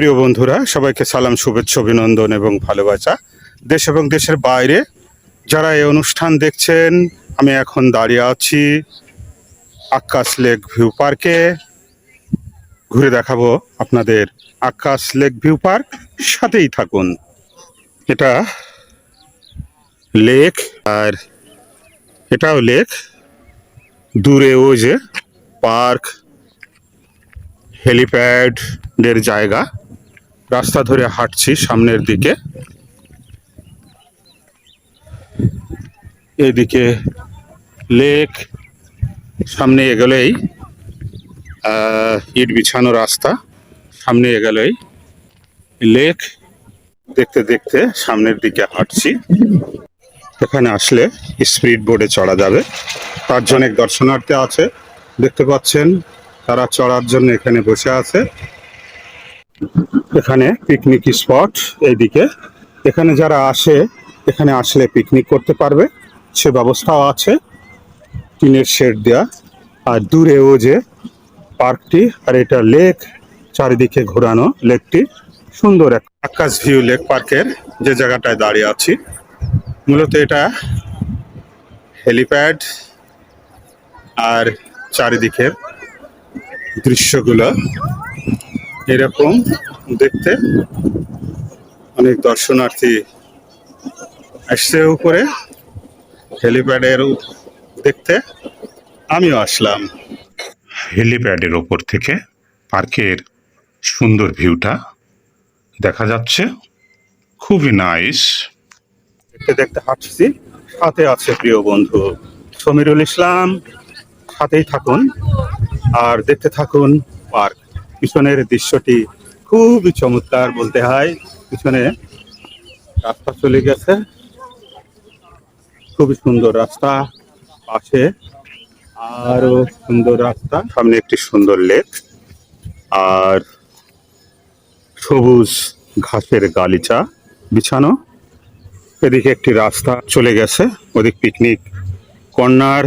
প্রিয় বন্ধুরা, সবাইকে সালাম, শুভেচ্ছা, অভিনন্দন এবং ভালোবাসা। দেশ এবং দেশের বাইরে যারা এই অনুষ্ঠান দেখছেন, আমি এখন দাঁড়িয়ে আছি আকাশ লেক ভিউ পার্কে। ঘুরে দেখাবো আপনাদের আকাশ লেক ভিউ পার্ক। সাথেই থাকুন। এটা লেক, আর এটাও লেক। দূরে ও যে পার্ক, হেলিপ্যাডের জায়গা। রাস্তা ধরে হাঁটছি সামনের দিকে। এদিকে লেক, সামনে এগোলেই ইট বিছানো রাস্তা, সামনে এগোলেই লেক। দেখতে দেখতে সামনের দিকে হাঁটছি। এখানে আসলে স্পিড বোর্ডে চড়া যাবে। তার জন্য দর্শনার্থী আছে। দেখতে পাচ্ছেন, তারা চড়ার জন্য এখানে বসে আছে। এখানে পিকনিক স্পট এইদিকে। এখানে যারা আসে, এখানে আসলে পিকনিক করতে পারবে। সে ব্যবস্থাও আছে, টিনের শেড দেওয়া আর দূরেও যে পার্কটি, আর এটা লেক চারিদিকে ঘোরানো লেকটি সুন্দর এক আকাশ ভিউ লেক পার্কের যে জায়গাটায় দাঁড়িয়ে আছি। মূলত এটা হেলিপ্যাড আর চারিদিকের দৃশ্যগুলো। এরকম দেখতে অনেক দর্শনার্থী আসছে উপরে হেলিপ্যাডের দেখতে আমিও আসলাম। হেলিপ্যাডের ওপর থেকে পার্কের সুন্দর ভিউটা দেখা যাচ্ছে। খুবই নাইস। দেখতে দেখতে হাঁটছি। সাথে আছে প্রিয় বন্ধু সমীরুল ইসলাম। সাথেই থাকুন। আর দেখতে থাকুন পার্ক। পিছনের দৃশ্যটি খুবই চমৎকার বলতে হয়। পিছনে রাস্তা চলে গেছে। খুবই সুন্দর রাস্তা পাশে। আরও সুন্দর রাস্তা। সামনে একটি সুন্দর লেক। আর সবুজ ঘাসের গালিচা বিছানো। এদিকে একটি রাস্তা চলে গেছে। ওদিক পিকনিক কর্নার।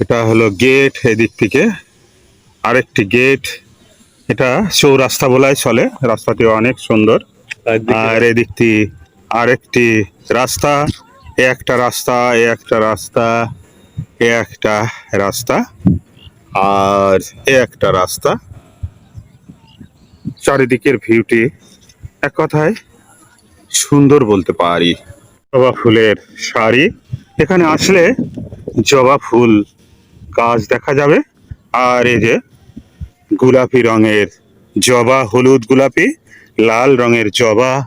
এটা হলো গেট এদিক থেকে। আরেকটি গেট এটা চৌরাস্তা বলাই চলে। রাস্তাটি অনেক সুন্দর। আর এদিকটি আরেকটি রাস্তা। এ একটা রাস্তা এ একটা রাস্তা এ একটা রাস্তা আর এ একটা রাস্তা। চারিদিকের ভিউটি এক কথায় সুন্দর বলতে পারি। জবা ফুলের শাড়ি এখানে আসলে জবা ফুল গাছ দেখা যাবে। আর এই যে গোলাপি রঙের জবা, হলুদ গোলাপি, লাল রঙের জবা,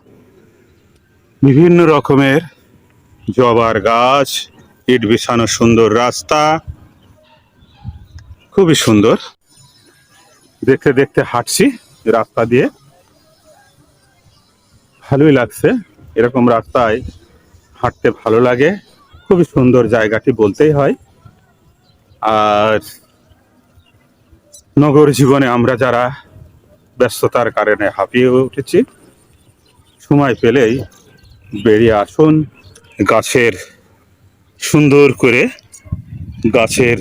বিভিন্ন রকমের জবার গাছ, ইট বিছানো সুন্দর রাস্তা, খুবই সুন্দর। দেখতে দেখতে হাঁটছি রাস্তা দিয়ে। ভালোই লাগছে, এরকম রাস্তায় হাঁটতে ভালো লাগে। খুবই সুন্দর জায়গাটি বলতেই হয়। আর নগর জীবনে আমরা যারা ব্যস্ততার কারণে হাঁপিয়ে উঠেছি, সময় পেলেই বেরিয়ে আসুন গাছের সুন্দর করে গাছের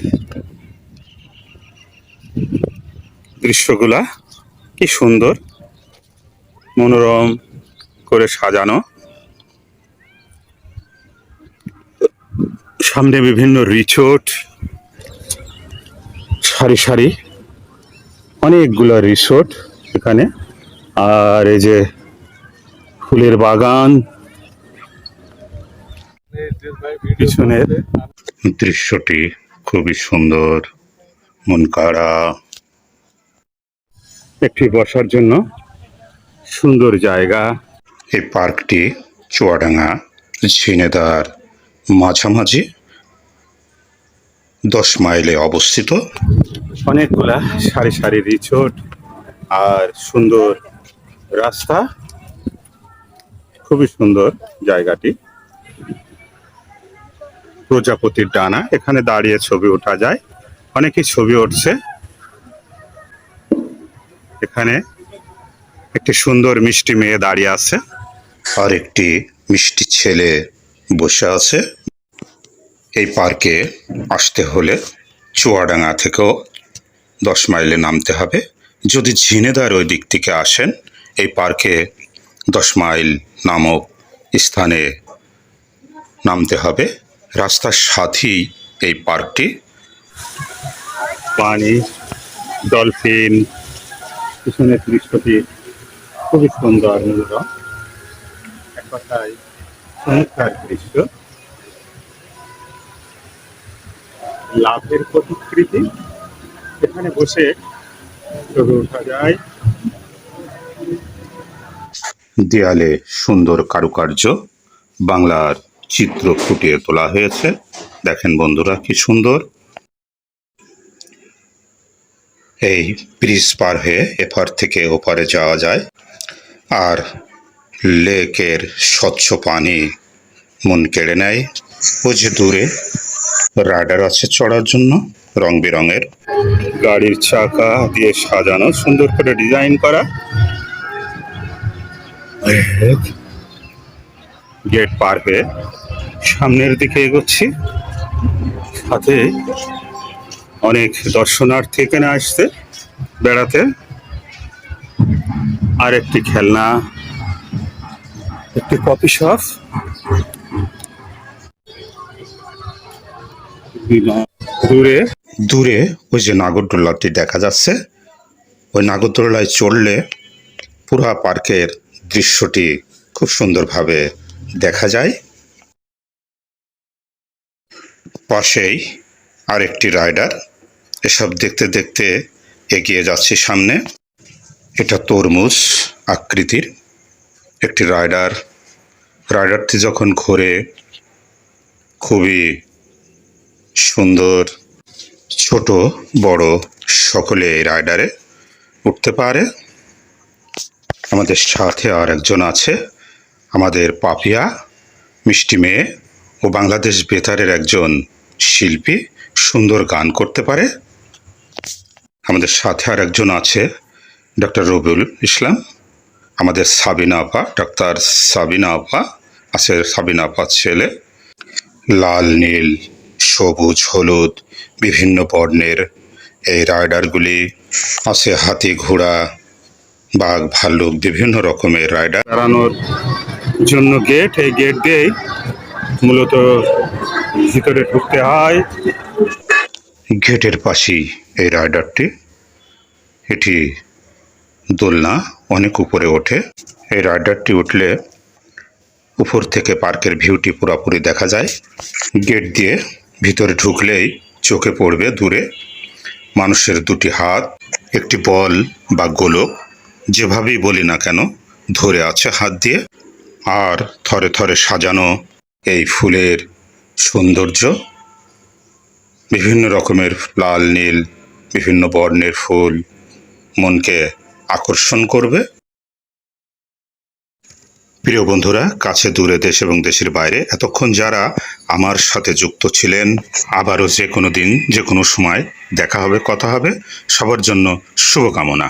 দৃশ্যগুলা কি সুন্দর, মনোরম করে সাজানো। সামনে বিভিন্ন রিসোর্ট, সারি সারি অনেকগুলো রিসোর্ট এখানে। আর এই যে ফুলের বাগান, পিছনের দৃশ্যটি খুবই সুন্দর, মন কাড়া। একটি বসার জন্য সুন্দর জায়গা। এই পার্কটি চুয়াডাঙ্গা, ঝিনেদার মাঝামাঝি দশ মাইলে অবস্থিত। অনেকগুলা সারি সারি রিসোর্ট আর সুন্দর রাস্তা। খুবই সুন্দর জায়গাটি। প্রজাপতির ডানা এখানে দাঁড়িয়ে ছবি ওঠা যায়। অনেকেই ছবি উঠছে এখানে একটি সুন্দর মিষ্টি মেয়ে দাঁড়িয়ে আছে। আর একটি মিষ্টি ছেলে বসে আছে। এই পার্কে আসতে হলে চুয়াডাঙ্গা থেকেও দশ মাইলে নামতে হবে। যদি ঝিনেদার ওই দিক থেকে আসেন, এই পার্কে দশ মাইল নামক স্থানে নামতে হবে। রাস্তার সাথেই এই পার্কটি। পানি, ডলফিন পিছনের দৃশ্যটি খুবই সুন্দর মনোরম। এক কথায় চমৎকার দৃশ্য। লাভের প্রতিকৃতি। এখানে বসে ছবি যায়। দেয়ালে সুন্দর কারুকার্য। বাংলার চিত্র ফুটিয়ে তোলা হয়েছে। দেখেন বন্ধুরা কি সুন্দর। এই ব্রিজ পার হয়ে এপার থেকে ওপারে যাওয়া যায়। আর লেকের স্বচ্ছ পানি মন কেড়ে নেয়। ও যে দূরে রাইডার আছে চড়ার জন্য, রং বেরঙের। গাড়ির চাকা দিয়ে সাজানো, সুন্দর করে ডিজাইন করা। গেট পার হয়ে সামনের দিকে এগোচ্ছি। সাথে অনেক দর্শনার্থী এখানে আসছে বেড়াতে। আর একটি খেলনা, একটি কফি শপ। দূরে। দূরে ওই যে নাগরদোল্লাটি দেখা যাচ্ছে। ওই নাগরদোল্লায় চড়লে পুরা পার্কের দৃশ্যটি খুব সুন্দরভাবে দেখা যায়। পাশেই আরেকটি রাইডার। এসব দেখতে দেখতে এগিয়ে যাচ্ছি সামনে। এটা তরমুজ আকৃতির একটি রাইডার। রাইডারটি যখন ঘোরে, খুবই সুন্দর, ছোট, বড় সকলে এই রাইডারে উঠতে পারে। আমাদের সাথে আর একজন আছে, আমাদের পাপিয়া, মিষ্টি মেয়ে ও বাংলাদেশ বেতারের একজন শিল্পী, সুন্দর গান করতে পারে। আমাদের সাথে আর একজন আছে ডক্টর রবিউল ইসলাম, আমাদের সাবিনা আপা, ডাক্তার সাবিনা আপা, আছে সাবিনা আপার ছেলে, লাল নীল। সবুজ হলুদ বিভিন্ন বর্ণের এই রাইডারগুলি আছে হাতি ঘোড়া বাঘ ভাল্লুক বিভিন্ন রকমের রাইডার। দাঁড়ানোর জন্য গেট এই গেট দিয়েই মূলত ভিতরে ঢুকতে হয়। গেটের পাশেই এই রাইডারটি। এটি দোলনা অনেক উপরে ওঠে। এই রাইডারটি উঠলে উপর থেকে পার্কের ভিউটি পুরোপুরি দেখা যায়। গেট দিয়ে ভিতরে ঢুকলেই চোখে পড়বে দূরে মানুষের দুটি হাত, একটি বল বা গোলক, যেভাবেই বলি না কেন, ধরে আছে হাত দিয়ে আর থরে থরে সাজানো এই ফুলের সৌন্দর্য। বিভিন্ন রকমের লাল নীল, বিভিন্ন বর্ণের ফুল মনকে আকর্ষণ করবে। প্রিয় বন্ধুরা, কাছে দূরে দেশ এবং দেশের বাইরে, এতক্ষণ যারা আমার সাথে যুক্ত ছিলেন, আবারও যে কোনো দিন, যে কোনো সময় দেখা হবে, কথা হবে, সবার জন্য শুভকামনা।